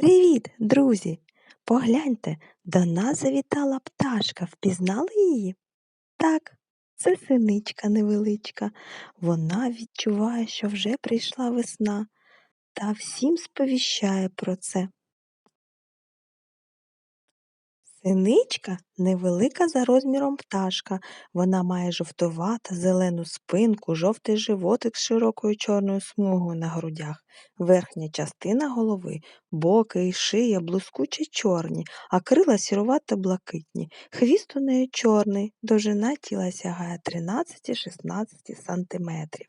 Привіт, друзі! Погляньте, до нас завітала пташка. Впізнали її? Так, це синичка невеличка. Вона відчуває, що вже прийшла весна, та всім сповіщає про це. Синичка невелика за розміром пташка. Вона має жовтувата, зелену спинку, жовтий животик з широкою чорною смугою на грудях, верхня частина голови, боки і шия блискучі чорні, а крила сірувато блакитні. Хвіст у неї чорний, довжина тіла сягає 13-16 сантиметрів.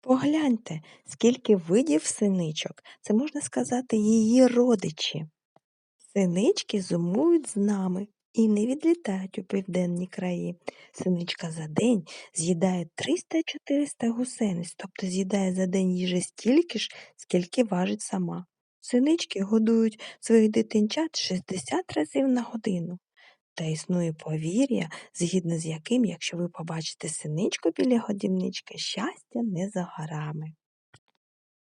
Погляньте, скільки видів синичок, це можна сказати її родичі. Синички зумують з нами і не відлітають у південні краї. Синичка за день з'їдає 300-400 гусениць, тобто з'їдає за день їжі стільки ж, скільки важить сама. Синички годують своїх дитинчат 60 разів на годину. Та існує повір'я, згідно з яким, якщо ви побачите синичку біля годівнички, щастя не за горами.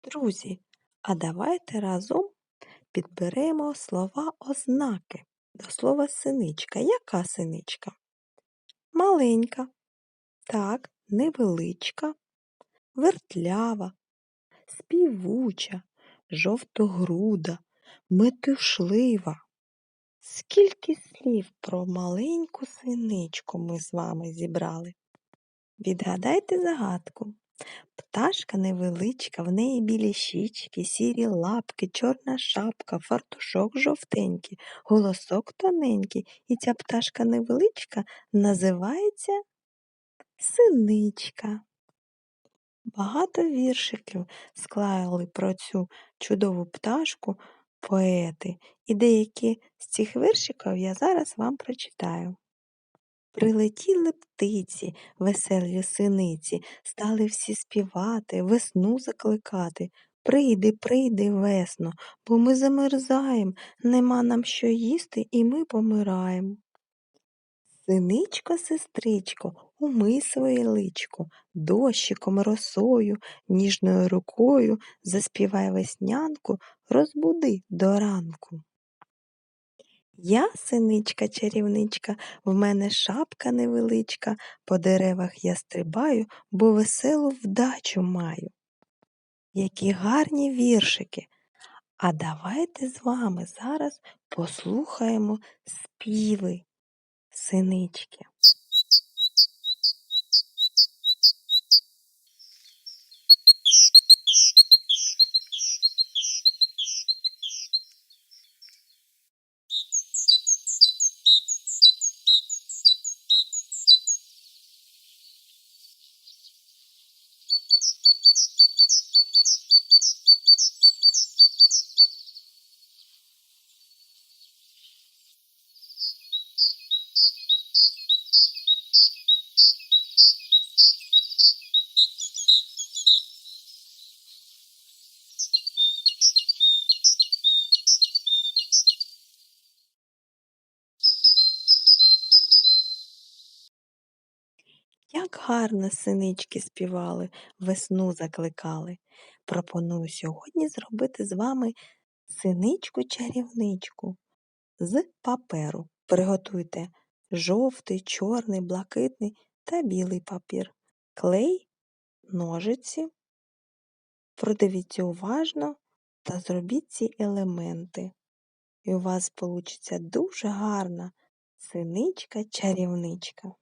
Друзі, а давайте разом підберемо слова ознаки до слова синичка. Яка синичка? Маленька, так, невеличка, вертлява, співуча, жовтогруда, метушлива. Скільки слів про маленьку синичку ми з вами зібрали? Відгадайте загадку. Пташка невеличка, в неї білі щічки, сірі лапки, чорна шапка, фартушок жовтенький, голосок тоненький, і ця пташка невеличка називається синичка. Багато віршиків склали про цю чудову пташку поети, і деякі з цих віршиків я зараз вам прочитаю. Прилетіли птиці, веселі синиці, стали всі співати, весну закликати. Прийди, прийди, весно, бо ми замерзаєм, нема нам що їсти, і ми помираємо. Синичко, сестричко, умий своє личко, дощиком, росою, ніжною рукою заспівай веснянку, розбуди до ранку. Я, синичка чарівничка, в мене шапка невеличка, по деревах я стрибаю, бо веселу вдачу маю. Які гарні віршики. А давайте з вами зараз послухаємо співи синички. Як гарно синички співали, весну закликали. Пропоную сьогодні зробити з вами синичку-чарівничку з паперу. Приготуйте жовтий, чорний, блакитний та білий папір, клей, ножиці. Продивіться уважно та зробіть ці елементи. І у вас вийде дуже гарна синичка-чарівничка.